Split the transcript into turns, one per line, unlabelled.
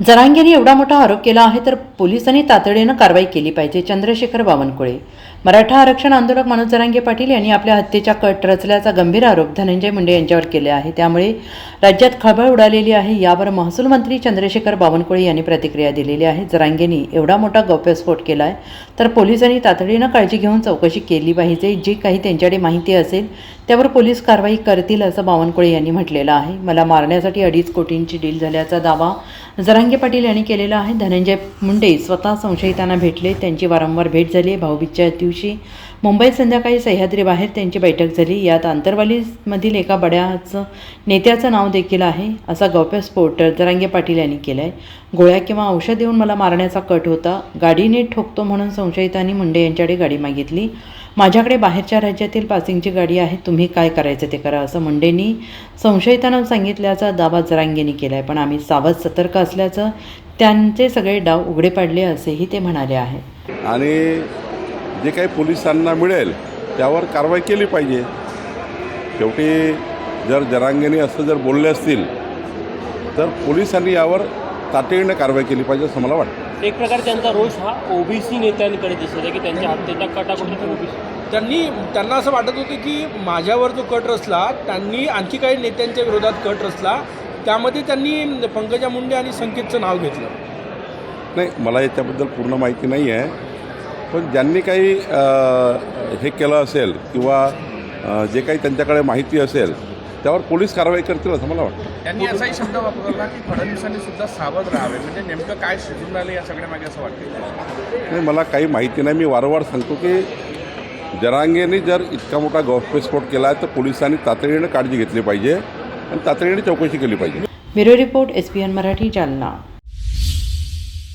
जरांगेने एवढा मोठा आरोप केला आहे तर पोलिसांनी तातडीनं कारवाई केली पाहिजे. चंद्रशेखर बावनकुळे. मराठा आरक्षण आंदोलक मनोज जरांगे पाटील यांनी आपल्या हत्येच्या कट रचल्याचा गंभीर आरोप धनंजय मुंडे यांच्यावर केले आहे. त्यामुळे राज्यात खळबळ उडालेली आहे. यावर महसूल मंत्री चंद्रशेखर बावनकुळे यांनी प्रतिक्रिया दिलेली आहे. जरांगेंनी एवढा मोठा गौप्यस्फोट केला आहे तर पोलिसांनी तातडीनं काळजी घेऊन चौकशी केली पाहिजे. जी काही त्यांच्याकडे माहिती असेल त्यावर पोलीस कारवाई करतील असं बावनकुळे यांनी म्हटलेलं आहे. मला मारण्यासाठी अडीच कोटींची डील झाल्याचा दावा जरांगे पाटील यांनी केलेला आहे. धनंजय मुंडे स्वतः संशयितांना भेटले. त्यांची वारंवार भेट झाली. आहे भाऊबीजच्या दिवशी मुंबईत संध्याकाळी सह्याद्रीबाहेर त्यांची बैठक झाली. यात आंतरवालीमधील एका बड्याचं नेत्याचं नाव देखील आहे असा गौप्यस्फोट जरांगे पाटील यांनी केला आहे गोळ्या किंवा औषध देऊन मला मारण्याचा कट होता. गाडीने ठोकतो म्हणून संशयितांनी मुंडे यांच्याकडे गाडी मागितली. माझ्याकडे बाहेरच्या राज्यातील पासिंगची गाडी आहे तुम्ही काय करायचं ते करा असं मुंडेंनी संशयितांना सांगितल्याचा दावा जरांगेंनी केला आहे पण आम्ही सावध सतर्क असल्याचं त्यांचे सगळे डाव उघडे पाडले असेही ते म्हणाले आहे.
आणि जे काही पोलिसांना मिळेल त्यावर कारवाई केली पाहिजे. शेवटी जर जरांगेने असं जर बोलले असतील तर पोलिसांनी यावर तातडीनं कारवाई केली पाहिजे असं मला वाटतं.
एक प्रकारे त्यांचा रोष हा ओबीसी नेत्यांकडे दिसत आहे की त्यांच्या हत्येच्या कटाकुटीतून ओबीसी
त्यांनी त्यांना असं वाटत होतं की माझ्यावर जो कट रचला त्यांनी आणखी काही नेत्यांच्या विरोधात कट रचला त्यामध्ये त्यांनी पंकजा मुंडे आणि संकेतचं नाव घेतलं.
नाही मला याच्याबद्दल पूर्ण माहिती नाही आहे पण ज्यांनी काही हे केलं असेल किंवा जे काही त्यांच्याकडे माहिती असेल त्यावर पोलीस कारवाई करतील असं मला वाटतं.
त्यांनी असाही शब्द वापरला की फडणवीसांनी सुद्धा सावध राहावे. म्हणजे नेमकं काय शिजून राहिलं या सगळ्या मागे असं वाटतं
नाही मला काही माहिती नाही. मी वारंवार सांगतो की जरांगेने जर इतका मोठा गौप्यस्फोट केला आहे तर पोलिसांनी तातडीनं काळजी घेतली पाहिजे आणि तातडीने चौकशी केली पाहिजे.
Bureau report S P N Marathi Jalna.